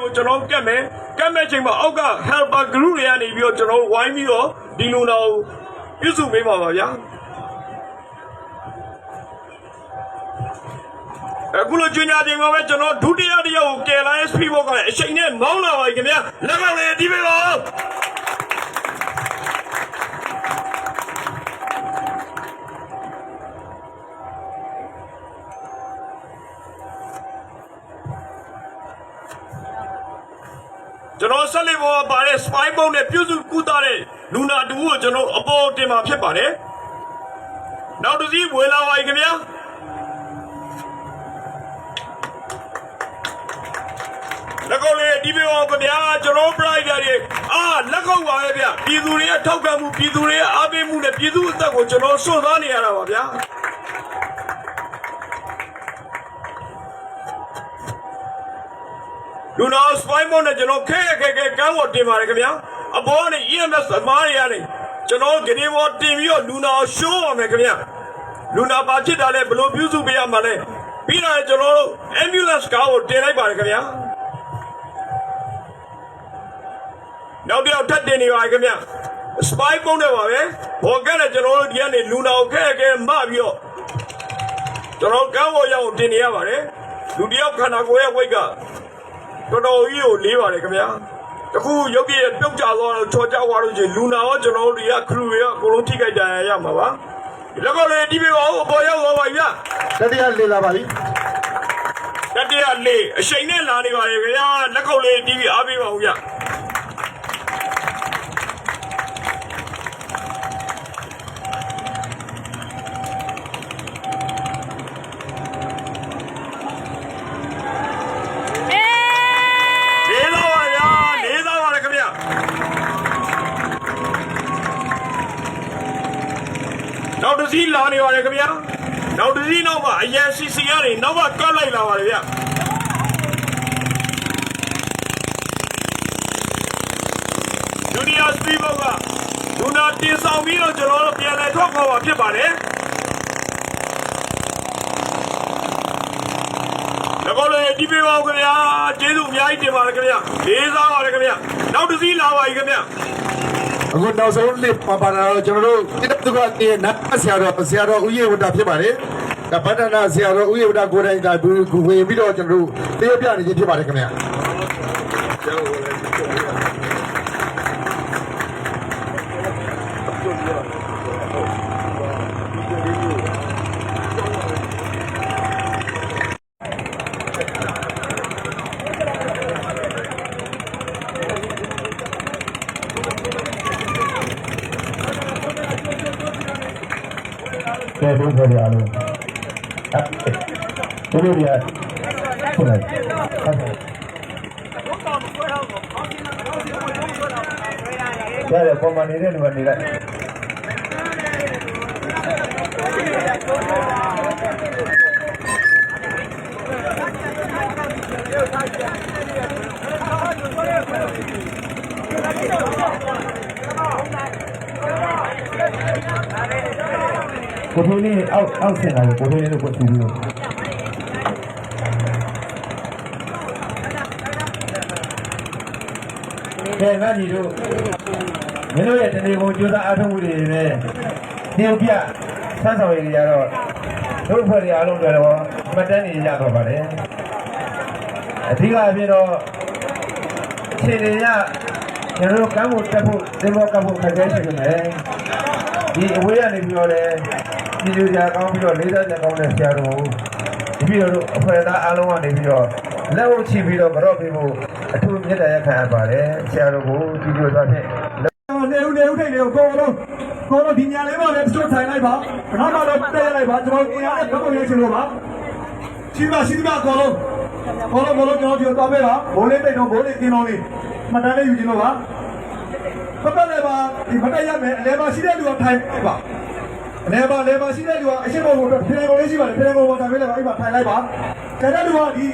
ကိုကျွန်တော်ကတ်မယ်ကတ်မဲ့ချိန်မှာအောက်က helper group တွေကနေပြီးတော့ကျွန်တော်ဝိုင်းပြီးတော့ဒီလူနာကိုပြုစုပေးပါပါဗျာအခုလိုကျွညာချိန်မှာပဲကျွန်တော်ဒုတိယတစ်ယောက်ကိုကယ်လာတဲ့ speed boat ကလည်းအချိန်နဲ့မောင်းလာပါပြီခင်ဗျာလက်ကောက်လေးဒီပေးပါ ကျွန်တော်ဆက်လက်ပေါ်ပါတဲ့ spy boat နဲ့ပြုစုကူတာတဲ့လူနာတူကိုကျွန်တော်အပေါ်တင်มาဖြစ်ပါတယ်နောက်တစ်စီးဝင်လာပါပြီခင်ဗျာလက်ကောက်လေးဒီပြောအောင်ခင်ဗျာကျွန်တော် pride တွေအာလက်ကောက်ပါပဲဗျပြည်သူတွေရဲ့ထောက်ခံမှုပြည်သူတွေရဲ့အားပေးမှုနဲ့ပြည်သူအသက်ကိုကျွန်တော်စွန့်စားနေရတာပါဗျာ လူနာစပိုင်မွန်နဲ့ကျွန်တော်ခဲခဲခဲကမ်းပေါ်တင်ပါတယ်ခင်ဗျာအပေါ်ကနေ EMS သမားတွေကနေကျွန်တော်ဂနေပေါ်တင်ပြီးတော့လူနာကိုရှိုးရမယ်ခင်ဗျာလူနာပါဖြစ်တာလဲဘယ်လိုပြုစုပေးရမှာလဲပြီးတော့ကျွန်တော်တို့ ambulance ကားကိုတင်လိုက်ပါတယ်ခင်ဗျာနောက်တစ်ယောက်ထပ်တင်နေပါခင်ဗျစပိုင်ပုံးတယ်ပါပဲဘောကနဲ့ကျွန်တော်တို့ဒီကနေလူနာကိုခဲခဲမပြီးတော့ကျွန်တော်ကမ်းပေါ်ရောက်တင်နေရပါတယ်လူတစ်ယောက်ခန္ဓာကိုယ်ရဲ့ဝိတ်က တော်တော်ကြီးကိုလေးပါတယ်ခင်ဗျာတခုရုပ်ရည်ပြုတ်ကြသွားတော့ချော်ကြသွားလို့ချင်းလူနာရောကျွန်တော်တို့ဒီကခရူတွေကအကုန်လုံးထိခိုက်ကြရရမှာပါလက်ကောက်လေးဒီပြေပါဦးအပေါ်ရောက်သွားပါဗျာတတိယလေလာပါပြီတတိယလေးအချိန်နဲ့လာနေပါလေခင်ဗျာလက်ကောက်လေးဒီပြေအားပေးပါဦးဗျာ တစ်စီးလာနေပါလေခင်ဗျာနောက်တစ်စီးနောက်မှာအရန်စီစီကနေနောက်ကကတ်လိုက်လာပါလေဗျဒုတိယစပီဘောကဒုနာတင်ဆောင်ပြီးတော့ကျွန်တော်တို့ပြန်လည်ထွက်ခေါ်ပါဖြစ်ပါတယ်လကောလေဒီပေးပါဦးခင်ဗျာကျေးဇူးအများကြီးတင်ပါတယ်ခင်ဗျာလေးစားပါတယ်ခင်ဗျာနောက်တစ်စီးလာပါပြီခင်ဗျာ အခုနောက်ဆုံးနေ့ပါပါလာတော့ကျွန်တော်တို့တိတ္တကနေနတ်ဆရာတော်ဆရာတော်ဦးရေဝတ္တဖြစ်ပါတယ်ဒါဗတ္တနာဆရာတော်ဦးရေဝတ္တကိုယ်တိုင်ဒါဘူးဝင်ပြီးတော့ကျွန်တော်တို့တေးပြနေခြင်းဖြစ်ပါတယ်ခင်ဗျာ ကဲတို့ခေါ်ရအောင်အဲ့ဒီလိုရဟုတ်လားဟုတ် ကဲ့ပုံမှန်နေတဲ့လူကနေလိုက်ကိုထိုးလေးအောက်အောက်ဆင်လာကိုထိုးလေးတို့ကိုထူပြီးတော့ကဲငါညီတို့မင်းတို့ရဲ့တနေ့ကုန်ကြိုးစားအားထုတ်မှုတွေနဲ့တရုတ်ပြဆန်းဆောင်ရည်တွေကတော့တို့ဖွဲ့တွေအားလုံးတွေတော့မတန်းနေရတော့ပါတယ်အဓိကအဖြစ်တော့ခြေတွေရကျွန်တော်တို့ကမ်းဖို့တက်ဖို့သင်္ဘောကပ်ဖို့ခက်ခဲရှိနေတယ်ဒီအဝေးကနေပြီးတော့လ ည်းပြည်သူများကောင်းပြီးတော့လေးစားကြကောင်းတဲ့ဆရာတော်ဒီပြီးတော့အဖွဲ့သားအားလုံးကနေပြီးတော့လက်ဝှချပြီးတော့မတော့ပြီးဖို့အထူးမြတ်တရားခံရပါတယ်ဆရာတော်ကိုဒီလိုသွားဖြင့်နေဦးနေဦးထိတ်လေးကိုကိုလုံးကိုလုံးဒီညာလေးပါလေတချို့ထိုင်လိုက်ပါနောက်မှတော့တက်ရလိုက်ပါကျွန်တော်အင်အားနဲ့ဘယ်လိုလဲရှင်လို့ပါရှိပါရှိပါကိုလုံးကိုလုံးကိုလုံးကျွန်တော်ပြောသွားပေးပါဘိုးလေးတိတ်တော့ဘိုးလေးကင်းတော့လေးမှတ်တမ်းလေးယူခြင်းလို့ပါပတ်ပတ်လည်းပါဒီမတက်ရမယ်အလဲပါရှိတဲ့လူကထိုင်ပါအ လဲပါလဲပါရှိတဲ့လူကအရှိဘုံကိုဖင်ကုန်လေးရှိပါတယ်ဖင်ကုန်ပေါ်ထိုင်ပေးလိုက်ပါအဲ့ပါထိုင်လိုက်ပါကျတဲ့လူကဒီ